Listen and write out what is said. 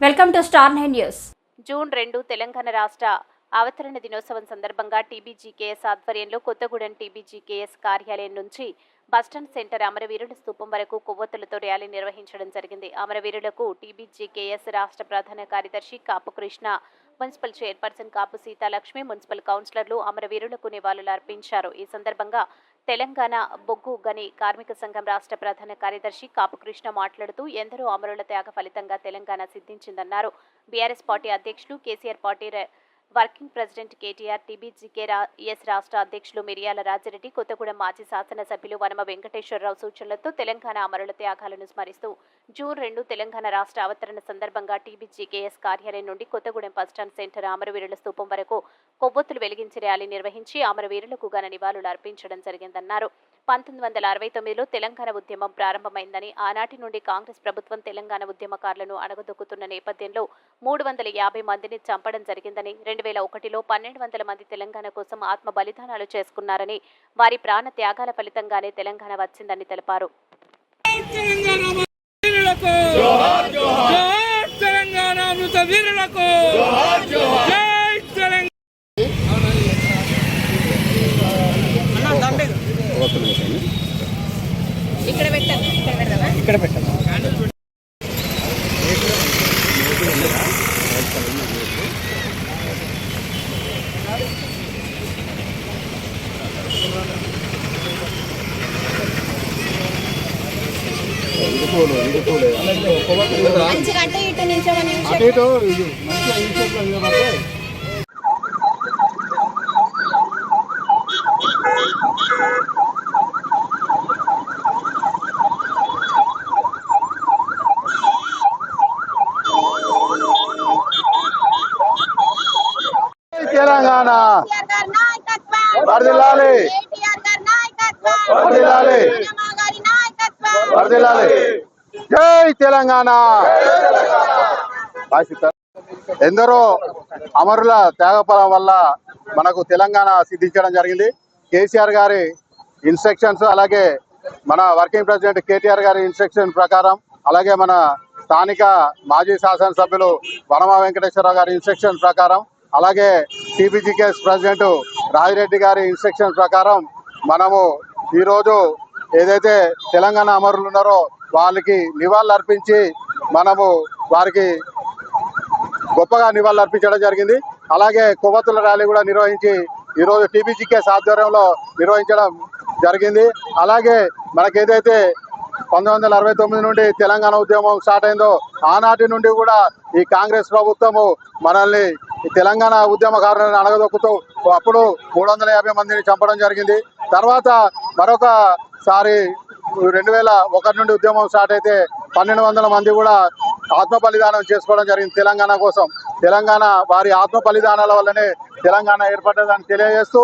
Welcome to star nine news. June రెండు తెలంగాణ రాష్ట్ర అవతరణ దినోత్సవం సందర్భంగా టీబీజీకేఎస్ ఆధ్వర్యంలో కొత్తగూడెం టీబీజీకేఎస్ కార్యాలయం నుంచి బస్టాండ్ సెంటర్ అమరవీరుల స్థూపం వరకు కొవ్వొత్తులతో ర్యాలీ నిర్వహించడం జరిగింది. అమరవీరులకు టీబీజీకేఎస్ రాష్ట్ర ప్రధాన కార్యదర్శి Kapu Krishna municipal chairperson Kapu Seethalakshmi municipal కౌన్సిలర్లు అమరవీరులకు నివాళులు అర్పించారు ఈ సందర్భంగా తెలంగాణ బొగ్గు గని కార్మిక సంఘం రాష్ట్ర ప్రధాన కార్యదర్శి కాపుకృష్ణ మాట్లాడుతూ ఎందరో అమరుల త్యాగ ఫలితంగా తెలంగాణ సిద్ధించిందన్నారు. బీఆర్ఎస్ పార్టీ అధ్యక్షులు KCR party working president KTR TBGK S రాష్ట్ర అధ్యక్షులు మిరియాల రాజిరెడ్డి కొత్తగూడెం మాజీ శాసనసభ్యులు వనమ వెంకటేశ్వరరావు సూచనలతో తెలంగాణ అమరుల త్యాగాలను స్మరిస్తూ జూన్ రెండు తెలంగాణ రాష్ట్ర అవతరణ సందర్భంగా టీబీజీకేఎస్ కార్యాలయం నుండి కొత్తగూడెం బస్టాండ్ సెంటర్ అమరవీరుల స్తూపం వరకు కొవ్వొత్తులు వెలిగించి ర్యాలీ నిర్వహించి అమరవీరులకు ఘన నివాళులు అర్పించడం జరిగిందన్నారు. పంతొమ్మిది వందల అరవై తొమ్మిదిలో తెలంగాణ ఉద్యమం ప్రారంభమైందని ఆనాటి నుండి కాంగ్రెస్ ప్రభుత్వం తెలంగాణ ఉద్యమకారులను అణగదొక్కుతున్న నేపథ్యంలో మూడు వందల యాభై మందిని చంపడం జరిగిందని రెండు వేల ఒకటిలో పన్నెండు వందల మంది తెలంగాణ కోసం ఆత్మ బలిదానాలు చేసుకున్నారని వారి ప్రాణ త్యాగాల ఫలితంగానే తెలంగాణ వచ్చిందని తెలిపారు. తెలంగాణ వీరులకు జోహార్ తెలంగాణ అమృత వీరులకు. జై తెలంగాణ మంచిగా అటు ఇటు నిల్చోమని తెలంగాణ కేసీఆర్ గారి నాయకత్వం వర్ధిల్లాలి. కేటీఆర్ గారి నాయకత్వం వర్ధిల్లాలి. ఉద్యమ గారి నాయకత్వం వర్ధిల్లాలి జై తెలంగాణ. ఎందరో అమరుల త్యాగఫలం వల్ల మనకు తెలంగాణ సిద్ధించడం జరిగింది కేసీఆర్ గారి ఇన్స్ట్రక్షన్స్ అలాగే మన వర్కింగ్ ప్రెసిడెంట్ కేటీఆర్ గారి ఇన్స్ట్రక్షన్ ప్రకారం అలాగే మన స్థానిక మాజీ శాసనసభ్యులు వనమా వెంకటేశ్వరరావు గారి ఇన్స్ట్రక్షన్ ప్రకారం అలాగే టీబీజీకేఎస్ ప్రెసిడెంట్ రాజిరెడ్డి గారి ఇన్స్ట్రక్షన్ ప్రకారం మనము ఈరోజు ఏదైతే తెలంగాణ అమరులు ఉన్నారో వాళ్ళకి నివాళులు అర్పించి మనము వారికి గొప్పగా నివాళులు అర్పించడం జరిగింది. అలాగే కొవ్వతుల ర్యాలీ కూడా నిర్వహించి ఈరోజు టీబీజీకేఎస్ ఆధ్వర్యంలో నిర్వహించడం జరిగింది. అలాగే మనకేదైతే పంతొమ్మిది వందల అరవై తొమ్మిది నుండి తెలంగాణ ఉద్యమం స్టార్ట్ అయిందో ఆనాటి నుండి కూడా ఈ కాంగ్రెస్ ప్రభుత్వము మనల్ని తెలంగాణ ఉద్యమకారులను అణగదొక్కుతూ అప్పుడు మూడు వందల యాభై మందిని చంపడం జరిగింది. తర్వాత మరొకసారి రెండు వేల ఒకటి నుండి ఉద్యమం స్టార్ట్ అయితే పన్నెండు వందల మంది కూడా ఆత్మ బలిదానం చేసుకోవడం జరిగింది తెలంగాణ కోసం. తెలంగాణ వారి ఆత్మ బలిదానాల వల్లనే తెలంగాణ ఏర్పడ్డదని తెలియజేస్తూ